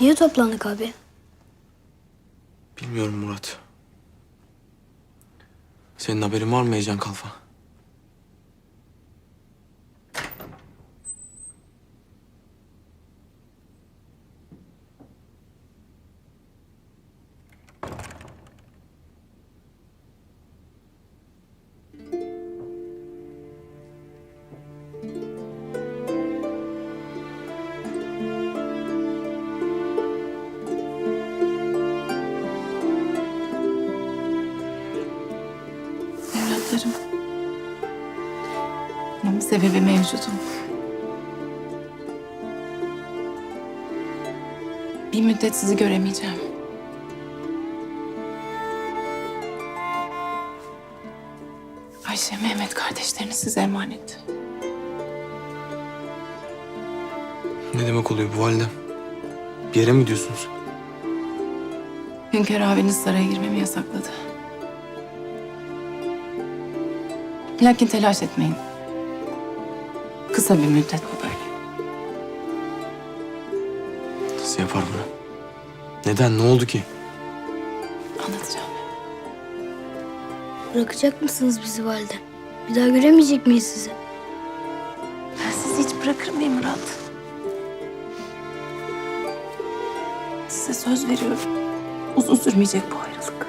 Niye toplandık abi? Bilmiyorum Murat. Senin haberin var mı Heyecan Kalfa? Evlatlarım. Bunun sebebi mevcudum. Bir müddet sizi göremeyeceğim. Ayşe, Mehmet kardeşlerini size emanet. Ne demek oluyor bu valide? Bir yere mi gidiyorsunuz? Hünkar abiniz saraya girmemi yasakladı. Lakin telaş etmeyin. Kısa bir müddet bu böyle. Nasıl yapar bunu? Neden? Ne oldu ki? Anlatacağım. Bırakacak mısınız bizi valide? Bir daha göremeyecek miyiz sizi? Ben sizi hiç bırakır mıyım Murat? Size söz veriyorum. Uzun sürmeyecek bu ayrılık.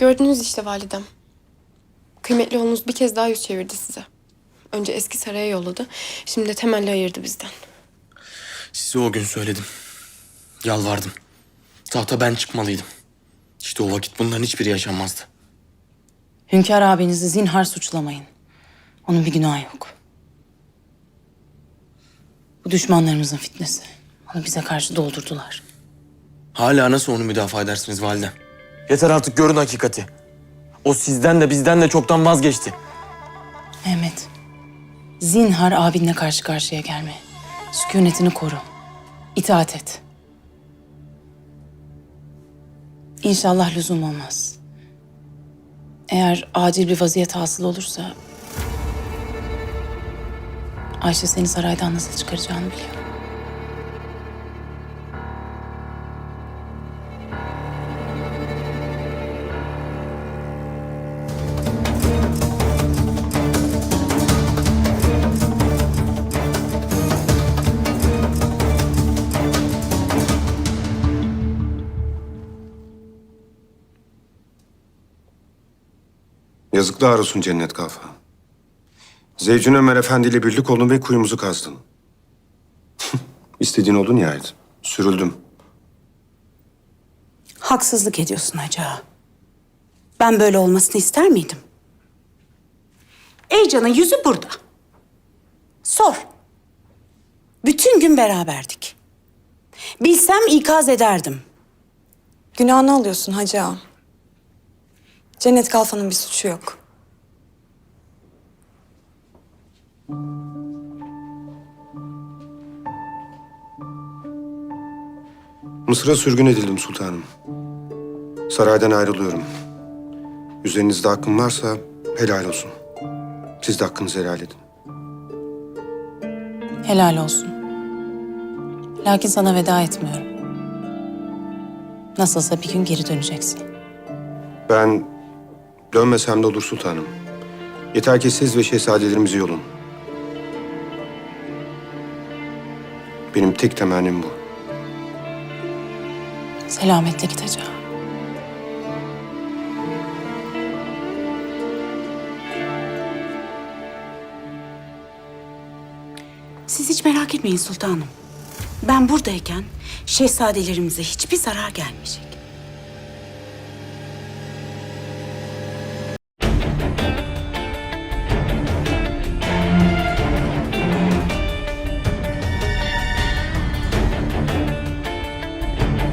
Gördünüz işte validem. Kıymetli oğlunuz bir kez daha yüz çevirdi size. Önce eski saraya yolladı. Şimdi de temelli ayırdı bizden. Size o gün söyledim. Yalvardım. Tahta ben çıkmalıydım. İşte o vakit bunların hiçbiri yaşanmazdı. Hünkar abinizi zinhar suçlamayın. Onun bir günahı yok. Bu düşmanlarımızın fitnesi. Onu bize karşı doldurdular. Hala nasıl onu müdafaa edersiniz validem? Yeter artık görün hakikati. O sizden de bizden de çoktan vazgeçti. Mehmet, zinhar abinle karşı karşıya gelme. Sükunetini koru. İtaat et. İnşallah lüzum olmaz. Eğer acil bir vaziyet hasıl olursa... Ayşe seni saraydan nasıl çıkaracağını biliyor. Yazıklar olsun cennet kafa. Zeycun Ömer Efendi ile birlik oldun ve kuyumuzu kazdın. İstediğin oldu nihayet. Sürüldüm. Haksızlık ediyorsun Hacı ağa. Ben böyle olmasını ister miydim? Eycan'ın yüzü burada. Sor. Bütün gün beraberdik. Bilsem ikaz ederdim. Günahını alıyorsun hacı ağa. Cennet Kalfa'nın bir suçu yok. Mısır'a sürgün edildim sultanım. Saraydan ayrılıyorum. Üzerinizde hakkım varsa helal olsun. Siz de hakkınızı helal edin. Helal olsun. Lakin sana veda etmiyorum. Nasılsa bir gün geri döneceksin. Ben dönmesem de olur sultanım. Yeter ki siz ve şehzadelerimizi yolun. Benim tek temennim bu. Selametle ağa. Siz hiç merak etmeyin sultanım. Ben buradayken şehzadelerimize hiçbir zarar gelmeyecek.